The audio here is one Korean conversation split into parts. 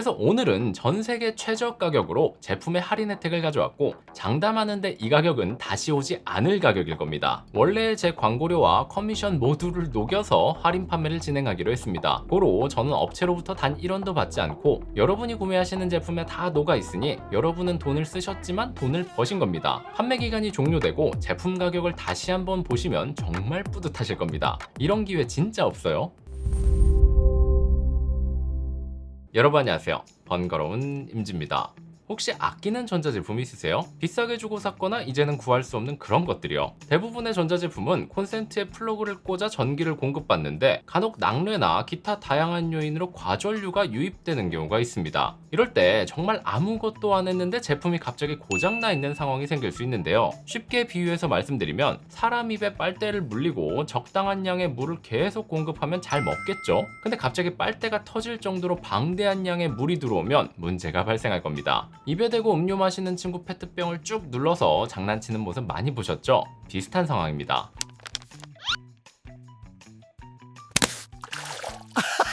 그래서 오늘은 전 세계 최저 가격으로 제품의 할인 혜택을 가져왔고 장담하는데 이 가격은 다시 오지 않을 가격일 겁니다. 원래 제 광고료와 커미션 모두를 녹여서 할인 판매를 진행하기로 했습니다. 고로 저는 업체로부터 단 1원도 받지 않고 여러분이 구매하시는 제품에 다 녹아 있으니 여러분은 돈을 쓰셨지만 돈을 버신 겁니다. 판매 기간이 종료되고 제품 가격을 다시 한번 보시면 정말 뿌듯하실 겁니다. 이런 기회 진짜 없어요. 여러분 안녕하세요. 번거로운 임지입니다. 혹시 아끼는 전자제품 있으세요? 비싸게 주고 샀거나 이제는 구할 수 없는 그런 것들이요. 대부분의 전자제품은 콘센트에 플러그를 꽂아 전기를 공급받는데 간혹 낙뢰나 기타 다양한 요인으로 과전류가 유입되는 경우가 있습니다. 이럴 때 정말 아무것도 안 했는데 제품이 갑자기 고장나 있는 상황이 생길 수 있는데요. 쉽게 비유해서 말씀드리면 사람 입에 빨대를 물리고 적당한 양의 물을 계속 공급하면 잘 먹겠죠? 근데 갑자기 빨대가 터질 정도로 방대한 양의 물이 들어오면 문제가 발생할 겁니다. 입에 대고 음료 마시는 친구 페트병을 쭉 눌러서 장난치는 모습 많이 보셨죠? 비슷한 상황입니다.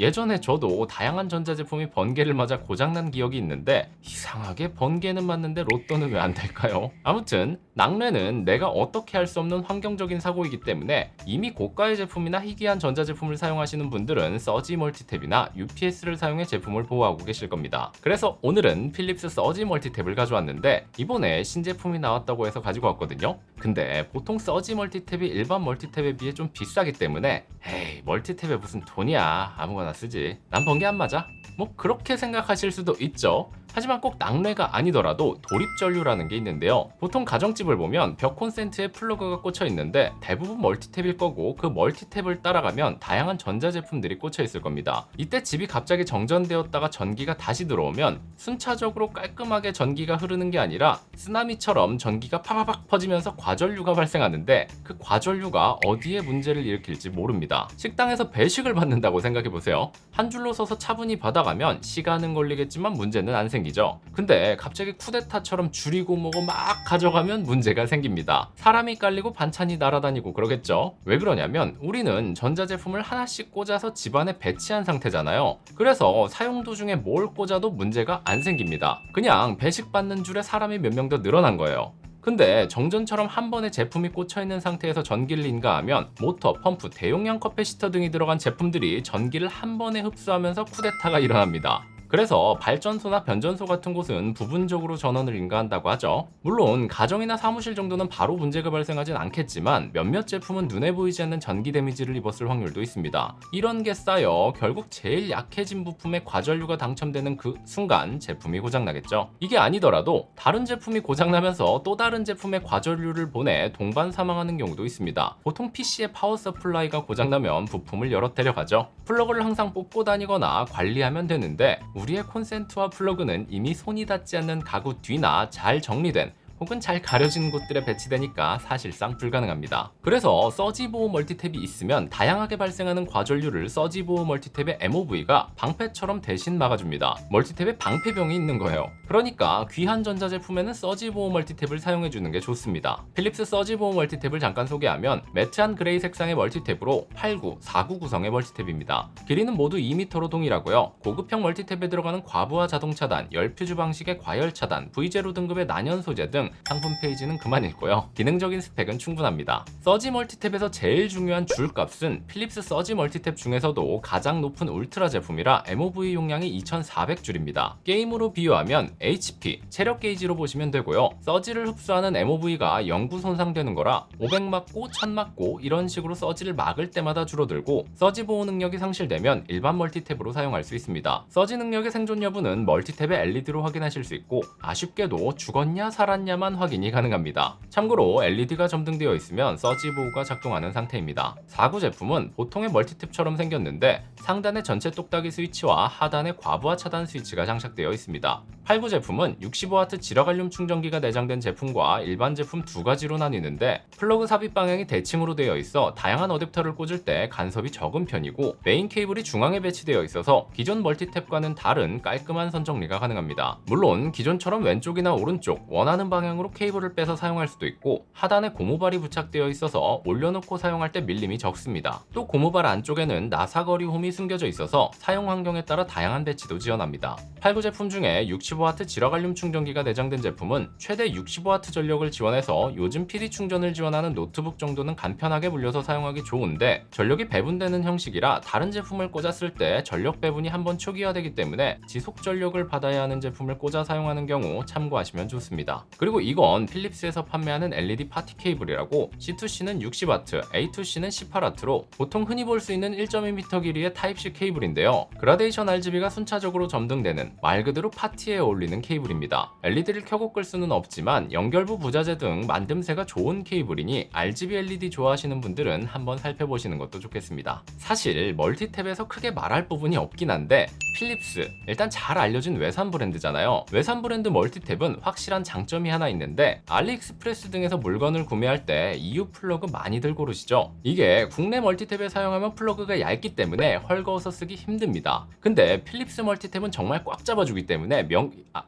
예전에 저도 다양한 전자제품이 번개를 맞아 고장난 기억이 있는데 이상하게 번개는 맞는데 로또는 왜 안 될까요? 아무튼 낙뢰는 내가 어떻게 할 수 없는 환경적인 사고이기 때문에 이미 고가의 제품이나 희귀한 전자제품을 사용하시는 분들은 서지 멀티탭이나 UPS를 사용해 제품을 보호하고 계실 겁니다. 그래서 오늘은 필립스 서지 멀티탭을 가져왔는데 이번에 신제품이 나왔다고 해서 가지고 왔거든요. 근데 보통 서지 멀티탭이 일반 멀티탭에 비해 좀 비싸기 때문에 에이 멀티탭에 무슨 돈이야 아무거나 쓰지 난 번개 안 맞아 뭐 그렇게 생각하실 수도 있죠 하지만 꼭 낙뢰가 아니더라도 도립전류라는 게 있는데요. 보통 가정집을 보면 벽 콘센트에 플러그가 꽂혀 있는데 대부분 멀티탭일 거고 그 멀티탭을 따라가면 다양한 전자제품들이 꽂혀 있을 겁니다. 이때 집이 갑자기 정전되었다가 전기가 다시 들어오면 순차적으로 깔끔하게 전기가 흐르는 게 아니라 쓰나미처럼 전기가 파바박 퍼지면서 과전류가 발생하는데 그 과전류가 어디에 문제를 일으킬지 모릅니다. 식당에서 배식을 받는다고 생각해 보세요. 한 줄로 서서 차분히 받아가면 시간은 걸리겠지만 문제는 안 생기죠. 근데 갑자기 쿠데타처럼 줄이고 뭐고 막 가져가면 문제가 생깁니다. 사람이 깔리고 반찬이 날아다니고 그러겠죠. 왜 그러냐면 우리는 전자제품을 하나씩 꽂아서 집안에 배치한 상태잖아요. 그래서 사용 도중에 뭘 꽂아도 문제가 안 생깁니다. 그냥 배식 받는 줄에 사람이 몇 명 더 늘어난 거예요. 근데 정전처럼 한 번에 제품이 꽂혀 있는 상태에서 전기를 인가하면 모터, 펌프, 대용량 커패시터 등이 들어간 제품들이 전기를 한 번에 흡수하면서 쿠데타가 일어납니다. 그래서 발전소나 변전소 같은 곳은 부분적으로 전원을 인가한다고 하죠. 물론 가정이나 사무실 정도는 바로 문제가 발생하진 않겠지만 몇몇 제품은 눈에 보이지 않는 전기 데미지를 입었을 확률도 있습니다. 이런 게 쌓여 결국 제일 약해진 부품에 과전류가 당첨되는 그 순간 제품이 고장나겠죠. 이게 아니더라도 다른 제품이 고장나면서 또 다른 제품에 과전류를 보내 동반 사망하는 경우도 있습니다. 보통 PC의 파워 서플라이가 고장나면 부품을 여러 데려가죠. 플러그를 항상 뽑고 다니거나 관리하면 되는데 우리의 콘센트와 플러그는 이미 손이 닿지 않는 가구 뒤나 잘 정리된 혹은 잘 가려진 곳들에 배치되니까 사실상 불가능합니다. 그래서 서지 보호 멀티탭이 있으면 다양하게 발생하는 과전류를 서지 보호 멀티탭의 MOV가 방패처럼 대신 막아줍니다. 멀티탭에 방패병이 있는 거예요. 그러니까 귀한 전자제품에는 서지 보호 멀티탭을 사용해주는 게 좋습니다. 필립스 서지 보호 멀티탭을 잠깐 소개하면 매트한 그레이 색상의 멀티탭으로 89, 49 구성의 멀티탭입니다. 길이는 모두 2m로 동일하고요. 고급형 멀티탭에 들어가는 과부하 자동 차단, 열퓨즈 방식의 과열 차단, V0 등급의 난연 소재 등 상품 페이지는 그만 읽고요. 기능적인 스펙은 충분합니다. 서지 멀티탭에서 제일 중요한 줄 값은 필립스 서지 멀티탭 중에서도 가장 높은 울트라 제품이라 MOV 용량이 2400줄입니다. 게임으로 비유하면 HP, 체력 게이지로 보시면 되고요. 서지를 흡수하는 MOV가 영구 손상되는 거라 500 맞고 1000 맞고 이런 식으로 서지를 막을 때마다 줄어들고 서지 보호 능력이 상실되면 일반 멀티탭으로 사용할 수 있습니다. 서지 능력의 생존 여부는 멀티탭의 LED로 확인하실 수 있고 아쉽게도 죽었냐 살았냐 만 확인이 가능합니다. 참고로 LED가 점등되어 있으면 서지 보호가 작동하는 상태입니다. 4구 제품은 보통의 멀티탭처럼 생겼는데 상단에 전체 똑딱이 스위치와 하단에 과부하 차단 스위치가 장착되어 있습니다. 89 제품은 65W 지라갈륨 충전기가 내장된 제품과 일반 제품 두 가지로 나뉘는데 플러그 삽입 방향이 대칭으로 되어 있어 다양한 어댑터를 꽂을 때 간섭이 적은 편이고 메인 케이블이 중앙에 배치되어 있어서 기존 멀티탭과는 다른 깔끔한 선정리가 가능합니다. 물론 기존처럼 왼쪽이나 오른쪽 원하는 방향으로 케이블을 빼서 사용할 수도 있고 하단에 고무발이 부착되어 있어서 올려놓고 사용할 때 밀림이 적습니다. 또 고무발 안쪽에는 나사거리 홈이 숨겨져 있어서 사용 환경에 따라 다양한 배치도 지원합니다. 89 제품 중에 65W 지라갈륨 충전기가 내장된 제품은 최대 65W 전력을 지원해서 요즘 PD 충전을 지원하는 노트북 정도는 간편하게 물려서 사용하기 좋은데 전력이 배분되는 형식이라 다른 제품을 꽂았을 때 전력 배분이 한번 초기화되기 때문에 지속 전력을 받아야 하는 제품을 꽂아 사용하는 경우 참고하시면 좋습니다. 그리고 이건 필립스에서 판매하는 LED 파티 케이블이라고 C2C는 60W, A2C는 18W로 보통 흔히 볼 수 있는 1.2m 길이의 타입C 케이블인데요. 그라데이션 RGB가 순차적으로 점등되는 말 그대로 파티에 어울리는 케이블입니다. LED를 켜고 끌 수는 없지만 연결부 부자재 등 만듦새가 좋은 케이블이니 RGB LED 좋아하시는 분들은 한번 살펴보시는 것도 좋겠습니다. 사실 멀티탭에서 크게 말할 부분이 없긴 한데 필립스 일단 잘 알려진 외산 브랜드잖아요. 외산 브랜드 멀티탭은 확실한 장점이 하나 있는데 알리익스프레스 등에서 물건을 구매할 때 EU 플러그 많이들 고르시죠. 이게 국내 멀티탭에 사용하면 플러그가 얇기 때문에 헐거워서 쓰기 힘듭니다. 근데 필립스 멀티탭은 정말 꽉 잡아주기 때문에 명 아,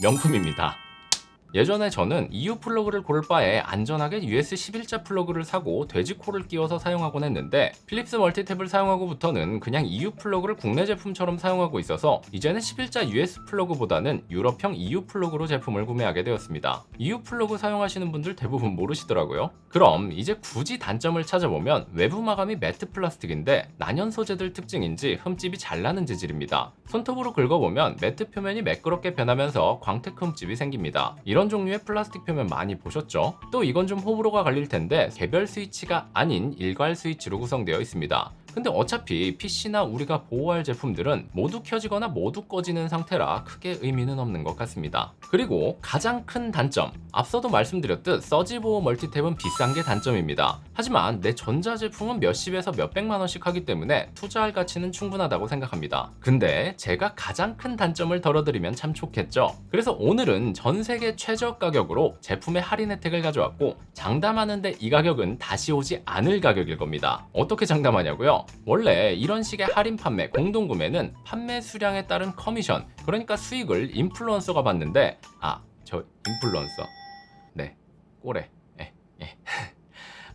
명품입니다. 예전에 저는 EU 플러그를 고를 바에 안전하게 US 11자 플러그를 사고 돼지코를 끼워서 사용하곤 했는데 필립스 멀티탭을 사용하고부터는 그냥 EU 플러그를 국내 제품처럼 사용하고 있어서 이제는 11자 US 플러그보다는 유럽형 EU 플러그로 제품을 구매하게 되었습니다. EU 플러그 사용하시는 분들 대부분 모르시더라고요. 그럼 이제 굳이 단점을 찾아보면 외부 마감이 매트 플라스틱인데 난연 소재들 특징인지 흠집이 잘 나는 재질입니다. 손톱으로 긁어보면 매트 표면이 매끄럽게 변하면서 광택 흠집이 생깁니다. 이런 종류의 플라스틱 표면 많이 보셨죠? 또 이건 좀 호불호가 갈릴 텐데 개별 스위치가 아닌 일괄 스위치로 구성되어 있습니다. 근데 어차피 PC나 우리가 보호할 제품들은 모두 켜지거나 모두 꺼지는 상태라 크게 의미는 없는 것 같습니다. 그리고 가장 큰 단점, 앞서도 말씀드렸듯 서지 보호 멀티탭은 비싼 게 단점입니다. 하지만 내 전자 제품은 몇십에서 몇백만 원씩 하기 때문에 투자할 가치는 충분하다고 생각합니다. 근데 제가 가장 큰 단점을 덜어드리면 참 좋겠죠. 그래서 오늘은 전 세계 최저 가격으로 제품의 할인 혜택을 가져왔고 장담하는데 이 가격은 다시 오지 않을 가격일 겁니다. 어떻게 장담하냐고요? 원래 이런 식의 할인 판매, 공동 구매는 판매 수량에 따른 커미션, 그러니까 수익을 인플루언서가 받는데 아, 저 인플루언서. 네. 꼬레. 예. 예.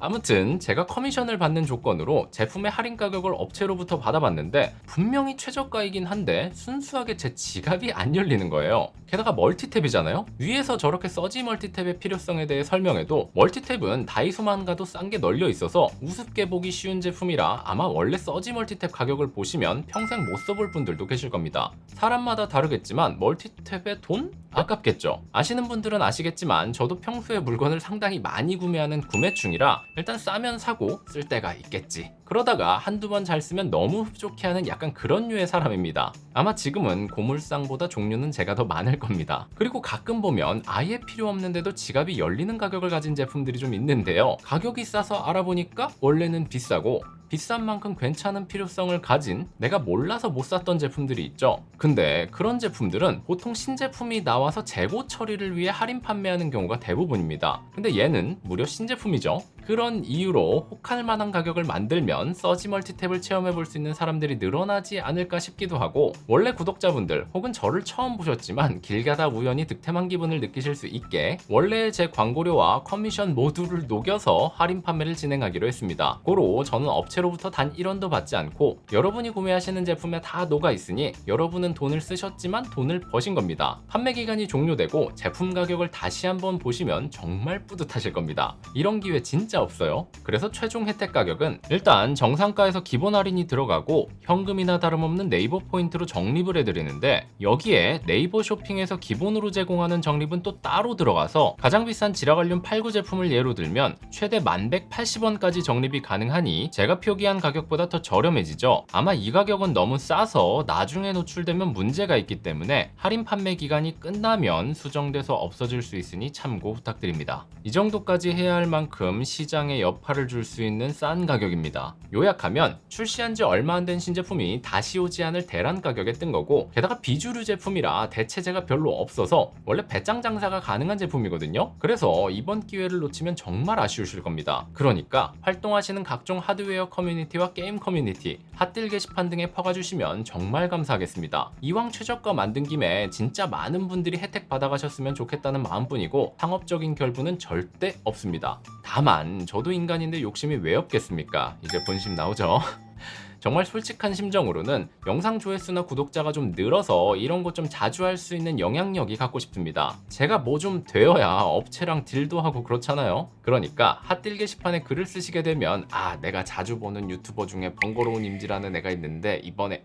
아무튼 제가 커미션을 받는 조건으로 제품의 할인 가격을 업체로부터 받아봤는데 분명히 최저가이긴 한데 순수하게 제 지갑이 안 열리는 거예요. 게다가 멀티탭이잖아요? 위에서 저렇게 서지 멀티탭의 필요성에 대해 설명해도 멀티탭은 다이소만 가도 싼 게 널려 있어서 우습게 보기 쉬운 제품이라 아마 원래 서지 멀티탭 가격을 보시면 평생 못 써볼 분들도 계실 겁니다. 사람마다 다르겠지만 멀티탭의 돈? 아깝겠죠. 아시는 분들은 아시겠지만 저도 평소에 물건을 상당히 많이 구매하는 구매충이라 일단 싸면 사고 쓸 때가 있겠지. 그러다가 한두 번 잘 쓰면 너무 흡족해하는 약간 그런 류의 사람입니다. 아마 지금은 고물상보다 종류는 제가 더 많을 겁니다. 그리고 가끔 보면 아예 필요 없는데도 지갑이 열리는 가격을 가진 제품들이 좀 있는데요. 가격이 싸서 알아보니까 원래는 비싸고 비싼 만큼 괜찮은 필요성을 가진 내가 몰라서 못 샀던 제품들이 있죠. 근데 그런 제품들은 보통 신제품이 나와서 재고 처리를 위해 할인 판매하는 경우가 대부분입니다. 근데 얘는 무려 신제품이죠. 그런 이유로 혹할 만한 가격을 만들면 서지 멀티탭을 체험해 볼 수 있는 사람들이 늘어나지 않을까 싶기도 하고 원래 구독자분들 혹은 저를 처음 보셨지만 길 가다 우연히 득템한 기분을 느끼실 수 있게 원래 제 광고료와 커미션 모두를 녹여서 할인 판매를 진행하기로 했습니다. 고로 저는 업체로부터 단 1원도 받지 않고 여러분이 구매하시는 제품에 다 녹아 있으니 여러분은 돈을 쓰셨지만 돈을 버신 겁니다. 판매 기간이 종료되고 제품 가격을 다시 한번 보시면 정말 뿌듯하실 겁니다. 이런 기회 진짜 없어요. 그래서 최종 혜택 가격은 일단 정상가에서 기본 할인이 들어가고 현금이나 다름없는 네이버 포인트로 적립을 해드리는데 여기에 네이버 쇼핑에서 기본으로 제공하는 적립은 또 따로 들어가서 가장 비싼 지라관련 89 제품을 예로 들면 최대 1180원까지 적립이 가능하니 제가 표기한 가격보다 더 저렴해지죠. 아마 이 가격은 너무 싸서 나중에 노출되면 문제가 있기 때문에 할인 판매 기간이 끝나면 수정돼서 없어질 수 있으니 참고 부탁드립니다. 이 정도까지 해야 할 만큼 시장에 여파를 줄 수 있는 싼 가격입니다. 요약하면 출시한 지 얼마 안 된 신제품이 다시 오지 않을 대란 가격에 뜬 거고 게다가 비주류 제품이라 대체재가 별로 없어서 원래 배짱 장사가 가능한 제품이거든요. 그래서 이번 기회를 놓치면 정말 아쉬우실 겁니다. 그러니까 활동하시는 각종 하드웨어 커뮤니티와 게임 커뮤니티, 핫딜 게시판 등에 퍼가주시면 정말 감사하겠습니다. 이왕 최저가 만든 김에 진짜 많은 분들이 혜택 받아가셨으면 좋겠다는 마음뿐이고 상업적인 결부는 절대 없습니다. 다만 저도 인간인데 욕심이 왜 없겠습니까? 이제 본심 나오죠. 정말 솔직한 심정으로는 영상 조회수나 구독자가 좀 늘어서 이런 거좀 자주 할 수 있는 영향력이 갖고 싶습니다. 제가 뭐 좀 되어야 업체랑 딜도 하고 그렇잖아요. 그러니까 핫딜 게시판에 글을 쓰시게 되면 아 내가 자주 보는 유튜버 중에 번거로운 임지라는 애가 있는데 이번에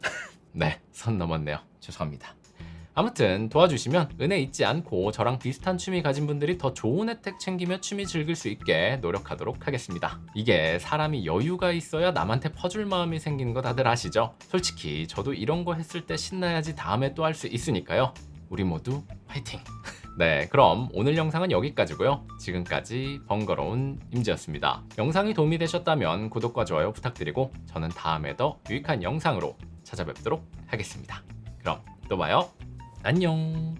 네 선 넘었네요. 죄송합니다. 아무튼 도와주시면 은혜 잊지 않고 저랑 비슷한 취미 가진 분들이 더 좋은 혜택 챙기며 취미 즐길 수 있게 노력하도록 하겠습니다. 이게 사람이 여유가 있어야 남한테 퍼줄 마음이 생기는 거 다들 아시죠? 솔직히 저도 이런 거 했을 때 신나야지 다음에 또 할 수 있으니까요. 우리 모두 화이팅! 네, 그럼 오늘 영상은 여기까지고요. 지금까지 번거로운 임지였습니다. 영상이 도움이 되셨다면 구독과 좋아요 부탁드리고 저는 다음에 더 유익한 영상으로 찾아뵙도록 하겠습니다. 그럼 또 봐요. 안녕.